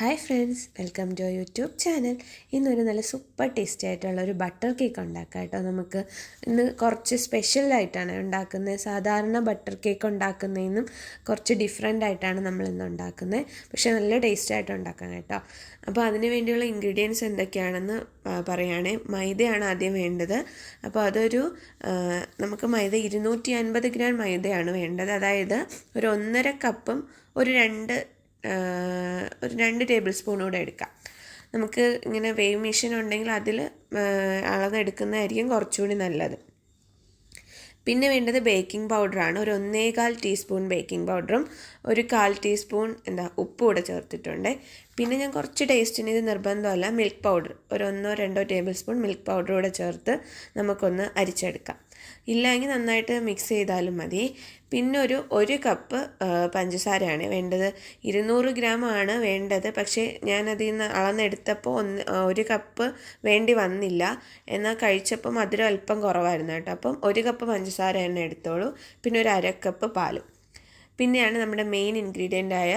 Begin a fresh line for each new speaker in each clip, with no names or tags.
Hi friends welcome to YouTube channel. ഇന്നൊരു നല്ല super tasty ആയിട്ടുള്ള ഒരു ബട്ടർ കേക്ക് ഉണ്ടാക്കാം കേട്ടോ. നമുക്ക് ഇന്ന് കുറച്ച് സ്പെഷ്യലായിട്ടാണ് ഉണ്ടാക്കുന്നത്. സാധാരണ ബട്ടർ കേക്ക് ഉണ്ടാക്കുന്നതിനും കുറച്ച് ഡിഫറെന്റ് ആയിട്ടാണ് നമ്മൾ ഇന്ന് ഉണ്ടാക്കുന്നത്. പക്ഷേ നല്ല ടേസ്റ്റ് ആയിട്ട് ഉണ്ടാക്കാം കേട്ടോ. അപ്പോൾ അതിന് വേണ്ടിയുള്ള ഇൻഗ്രീഡിയൻസ് എന്തൊക്കെയാണെന്ന് പറയുകയാണെ മൈദയാണ് ആദ്യം വേണ്ടത്. അപ്പോൾ അതൊരു നമുക്ക് മൈദ ഇരുന്നൂറ്റി അൻപത് ഗ്രാം മൈദയാണ് വേണ്ടത്. അതായത് ഒരു ഒന്നര കപ്പും ഒരു രണ്ട് ഒരു രണ്ട് ടേബിൾ സ്പൂൺ കൂടെ എടുക്കാം. നമുക്ക് ഇങ്ങനെ വേവ് മെഷീൻ ഉണ്ടെങ്കിൽ അതിൽ അളന്നെടുക്കുന്നതായിരിക്കും കുറച്ചുകൂടി നല്ലത്. പിന്നെ വേണ്ടത് ബേക്കിംഗ് പൗഡറാണ്. ഒരു ഒന്നേകാൽ ടീസ്പൂൺ ബേക്കിംഗ് പൗഡറും ഒരു കാൽ ടീസ്പൂൺ എന്താ ഉപ്പ് കൂടെ ചേർത്തിട്ടുണ്ട്. പിന്നെ ഞാൻ കുറച്ച് ടേസ്റ്റിന് ഇത് നിർബന്ധമല്ല മിൽക്ക് പൗഡർ ഒരു ഒന്നോ രണ്ടോ ടേബിൾ സ്പൂൺ മിൽക്ക് പൗഡർ കൂടെ ചേർത്ത് നമുക്കൊന്ന് അരിച്ചെടുക്കാം. ഇല്ലെങ്കിൽ നന്നായിട്ട് മിക്സ് ചെയ്താലും മതി. പിന്നെ ഒരു കപ്പ് പഞ്ചസാരയാണ് വേണ്ടത്. ഇരുന്നൂറ് ഗ്രാം ആണ് വേണ്ടത്. പക്ഷേ ഞാനതിൽ നിന്ന് അളന്നെടുത്തപ്പോൾ ഒന്ന് ഒരു കപ്പ് വേണ്ടി വന്നില്ല. എന്നാൽ കഴിച്ചപ്പോൾ മധുരം അല്പം കുറവായിരുന്നു കേട്ടോ. അപ്പം ഒരു കപ്പ് പഞ്ചസാര തന്നെ എടുത്തോളൂ. പിന്നെ ഒരു അരക്കപ്പ് കപ്പ് പാലും. പിന്നെയാണ് നമ്മുടെ മെയിൻ ഇൻഗ്രീഡിയന്റ് ആയ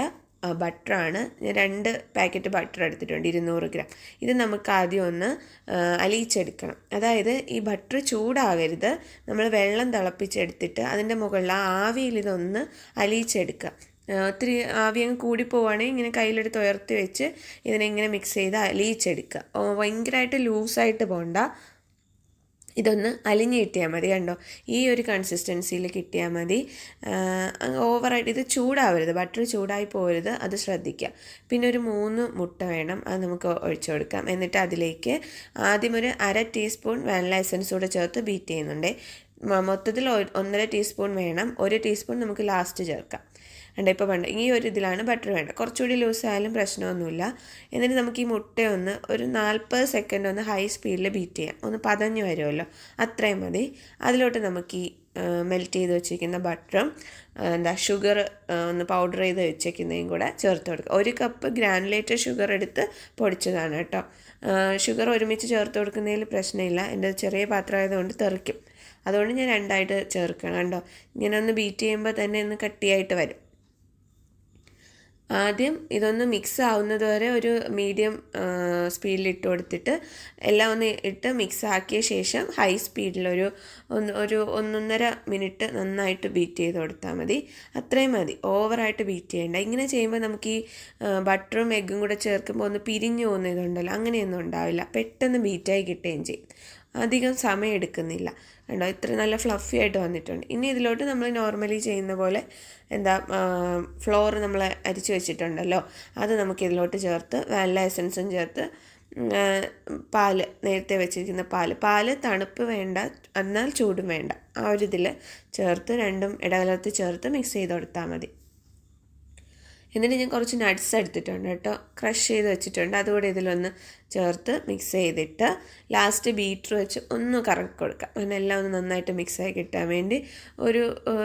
ബട്ടറാണ്. ഞാൻ രണ്ട് പാക്കറ്റ് ബട്ടർ എടുത്തിട്ടുണ്ട് ഇരുന്നൂറ് ഗ്രാം. ഇത് നമുക്ക് ആദ്യം ഒന്ന് അലിയിച്ചെടുക്കണം. അതായത് ഈ ബട്ടർ ചൂടാകരുത് നമ്മൾ വെള്ളം തിളപ്പിച്ചെടുത്തിട്ട് അതിന്റെ മുകളിൽ ആ ആവിയിൽ ഇതൊന്ന് അലിയിച്ചെടുക്കുക. ഒത്തിരി ആവി അങ്ങ് കൂടിപ്പോവുകയാണെങ്കിൽ ഇങ്ങനെ കയ്യിലെടുത്ത് ഉയർത്തി വെച്ച് ഇതിനെ ഇങ്ങനെ മിക്സ് ചെയ്ത് അലിയിച്ചെടുക്കുക. ഭയങ്കരമായിട്ട് ലൂസായിട്ട് പോകണ്ട. ഇതൊന്ന് അലിഞ്ഞ് കിട്ടിയാൽ മതി കണ്ടോ? ഈ ഒരു കൺസിസ്റ്റൻസിയിൽ കിട്ടിയാൽ മതി. ഓവറായിട്ട് ഇത് ചൂടാവരുത്. ബട്ടർ ചൂടായി പോകരുത് അത് ശ്രദ്ധിക്കുക പിന്നെ ഒരു മൂന്ന് മുട്ട വേണം. അത് നമുക്ക് ഒഴിച്ചു കൊടുക്കാം. എന്നിട്ട് അതിലേക്ക് ആദ്യം ഒരു അര ടീസ്പൂൺ വാനില എസൻസ് കൂടെ ചേർത്ത് ബീറ്റ് ചെയ്യുന്നുണ്ട്. മൊത്തത്തിൽ ഒന്നര ടീസ്പൂൺ വേണം. ഒരു ടീസ്പൂൺ നമുക്ക് ലാസ്റ്റ് ചേർക്കാം. ഉണ്ട്. ഇപ്പോൾ വേണ്ട. ഈ ഒരു ഇതിലാണ് ബട്ടർ വേണ്ട കുറച്ചുകൂടി ലൂസ് ആയാലും പ്രശ്നമൊന്നുമില്ല. എന്നിട്ട് നമുക്ക് ഈ മുട്ടയൊന്ന് ഒരു നാൽപ്പത് സെക്കൻഡ് ഒന്ന് ഹൈ സ്പീഡിൽ ബീറ്റ് ചെയ്യാം. ഒന്ന് പതഞ്ഞ് വരുമല്ലോ. അത്രയും മതി. അതിലോട്ട് നമുക്ക് ഈ മെൽറ്റ് ചെയ്ത് വെച്ചിരിക്കുന്ന ബട്ടറും എന്താ ഷുഗർ ഒന്ന് പൗഡർ ചെയ്ത് വെച്ചേക്കുന്നതും കൂടെ ചേർത്ത് കൊടുക്കുക. ഒരു കപ്പ് ഗ്രാനുലേറ്റഡ് ഷുഗർ എടുത്ത് പൊടിച്ചതാണ് കേട്ടോ. ഷുഗർ ഒരുമിച്ച് ചേർത്ത് കൊടുക്കുന്നതിൽ പ്രശ്നമില്ല. എന്റെ ചെറിയ പാത്രം ആയതുകൊണ്ട് തെറിക്കും. അതുകൊണ്ട് ഞാൻ രണ്ടായിട്ട് ചേർക്കണം. കണ്ടോ? ഇങ്ങനെ ഒന്ന് ബീറ്റ് ചെയ്യുമ്പോൾ തന്നെ ഒന്ന് കട്ടിയായിട്ട് വരും. ആദ്യം ഇതൊന്ന് മിക്സ് ആവുന്നത് വരെ ഒരു മീഡിയം സ്പീഡിൽ ഇട്ട് കൊടുത്തിട്ട് എല്ലാം ഒന്ന് ഇട്ട് മിക്സ് ആക്കിയ ശേഷം ഹൈ സ്പീഡിലൊരു ഒന്ന് ഒരു ഒന്നൊന്നര മിനിറ്റ് നന്നായിട്ട് ബീറ്റ് ചെയ്ത് കൊടുത്താൽ മതി. അത്രയും മതി. ഓവറായിട്ട് ബീറ്റ് ചെയ്യേണ്ട. ഇങ്ങനെ ചെയ്യുമ്പോൾ നമുക്ക് ഈ ബട്ടറും എഗ്ഗും കൂടെ ചേർക്കുമ്പോൾ ഒന്ന് പിരിഞ്ഞു പോകുന്ന ഇതുണ്ടല്ലോ അങ്ങനെയൊന്നും ഉണ്ടാവില്ല. പെട്ടെന്ന് ബീറ്റായി കിട്ടുകയും ചെയ്യും. അധികം സമയം എടുക്കുന്നില്ല കണ്ടോ? ഇത്ര നല്ല ഫ്ലഫി ആയിട്ട് വന്നിട്ടുണ്ട്. ഇനി ഇതിലോട്ട് നമ്മൾ നോർമലി ചെയ്യുന്ന പോലെ എന്താ ഫ്ലോർ നമ്മൾ അരിച്ചു വെച്ചിട്ടുണ്ടല്ലോ. അത് നമുക്ക് ഇതിലോട്ട് ചേർത്ത് വാനില എസൻസും ചേർത്ത് പാൽ നേരത്തെ വെച്ചിരിക്കുന്ന പാൽ. പാൽ തണുപ്പ് വേണ്ട എന്നാൽ ചൂടും വേണ്ട. ആ ഒരു ഇതിൽ ചേർത്ത് രണ്ടും ഇടകലർത്തി ചേർത്ത് മിക്സ് ചെയ്ത് കൊടുത്താൽ മതി. എന്നിട്ട് ഞാൻ കുറച്ച് നട്ട്സ് എടുത്തിട്ടുണ്ട് കേട്ടോ. ക്രഷ് ചെയ്ത് വെച്ചിട്ടുണ്ട്. അതുകൂടെ ഇതിലൊന്ന് ചേർത്ത് മിക്സ് ചെയ്തിട്ട് ലാസ്റ്റ് ബീറ്റർ വെച്ച് ഒന്ന് കറക്കി കൊടുക്കാം. അങ്ങനെ എല്ലാം ഒന്ന് നന്നായിട്ട് മിക്സായി കിട്ടാൻ വേണ്ടി ഒരു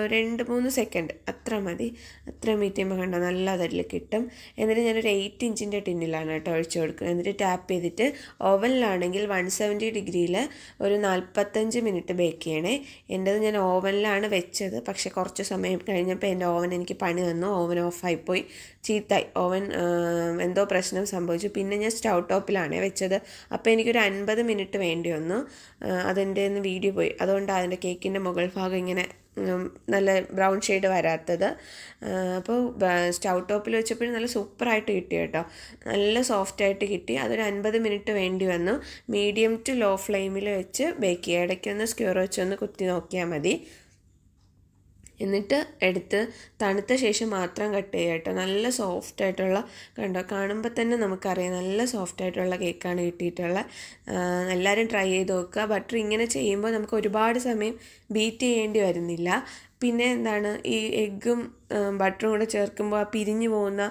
രണ്ട് മൂന്ന് സെക്കൻഡ് അത്ര മതി. അത്ര മീറ്റ് ചെയ്യുമ്പോൾ കണ്ടോ നല്ല അതിൽ കിട്ടും. എന്നിട്ട് ഞാനൊരു എയ്റ്റ് ഇഞ്ചിന്റെ ടിന്നിലാണ് കേട്ടോ ഒഴിച്ചു കൊടുക്കുക എന്നിട്ട് ടാപ്പ് ചെയ്തിട്ട് ഓവനിലാണെങ്കിൽ വൺ സെവന്റി ഡിഗ്രിയിൽ ഒരു നാൽപ്പത്തഞ്ച് മിനിറ്റ് ബേക്ക് ചെയ്യണേ. എന്റെത് ഞാൻ ഓവനിലാണ് വെച്ചത്. പക്ഷേ കുറച്ച് സമയം കഴിഞ്ഞപ്പോൾ എന്റെ ഓവൻ എനിക്ക് പണി തന്നു. ഓവൻ ഓഫായിപ്പോയി ചീത്തായി ഓവൻ എന്തോ പ്രശ്നം സംഭവിച്ചു. പിന്നെ ഞാൻ സ്റ്റൗ ടോപ്പിലാണ് വെച്ചത്. അപ്പോൾ എനിക്കൊരു അൻപത് മിനിറ്റ് വേണ്ടി വന്നു. അതെന്റെ ഒന്ന് വീഡിയോ പോയി. അതുകൊണ്ട് അതിന്റെ കേക്കിന്റെ മുകൾ ഭാഗം ഇങ്ങനെ നല്ല ബ്രൗൺ ഷെയ്ഡ് വരാത്തത്. അപ്പോൾ സ്റ്റൗ ടോപ്പിൽ വെച്ചപ്പോഴും നല്ല സൂപ്പറായിട്ട് കിട്ടി കേട്ടോ. നല്ല സോഫ്റ്റായിട്ട് കിട്ടി. അതൊരു അൻപത് മിനിറ്റ് വേണ്ടി വന്നു. മീഡിയം ടു ലോ ഫ്ലെയിമിൽ വെച്ച് ബേക്ക് ചെയ്യുക ഇടയ്ക്കൊന്ന് സ്ക്യൂർ വെച്ചൊന്ന് കുത്തി നോക്കിയാൽ മതി. എന്നിട്ട് എടുത്ത് തണുത്ത ശേഷം മാത്രം കട്ട് ചെയ്യുക കേട്ടോ. നല്ല സോഫ്റ്റ് ആയിട്ടുള്ള കണ്ടോ? കാണുമ്പോൾ തന്നെ നമുക്കറിയാം നല്ല സോഫ്റ്റ് ആയിട്ടുള്ള കേക്കാണ് കിട്ടിയിട്ടുള്ളത് എല്ലാവരും ട്രൈ ചെയ്ത് നോക്കുക. ബട്ടർ ഇങ്ങനെ ചെയ്യുമ്പോൾ നമുക്ക് ഒരുപാട് സമയം ബീറ്റ് ചെയ്യേണ്ടി വരുന്നില്ല. പിന്നെ എന്താണ്? ഈ എഗ്ഗും ബട്ടറും കൂടെ ചേർക്കുമ്പോൾ ആ പിരിഞ്ഞു പോകുന്ന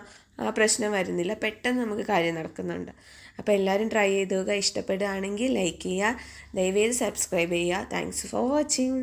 ആ പ്രശ്നം വരുന്നില്ല. പെട്ടെന്ന് നമുക്ക് കാര്യം നടക്കുന്നുണ്ട്. അപ്പോൾ എല്ലാവരും ട്രൈ ചെയ്ത് നോക്കുക. ഇഷ്ടപ്പെടുകയാണെങ്കിൽ ലൈക്ക് ചെയ്യുക. ദയവേത് സബ്സ്ക്രൈബ് ചെയ്യുക. Thanks for watching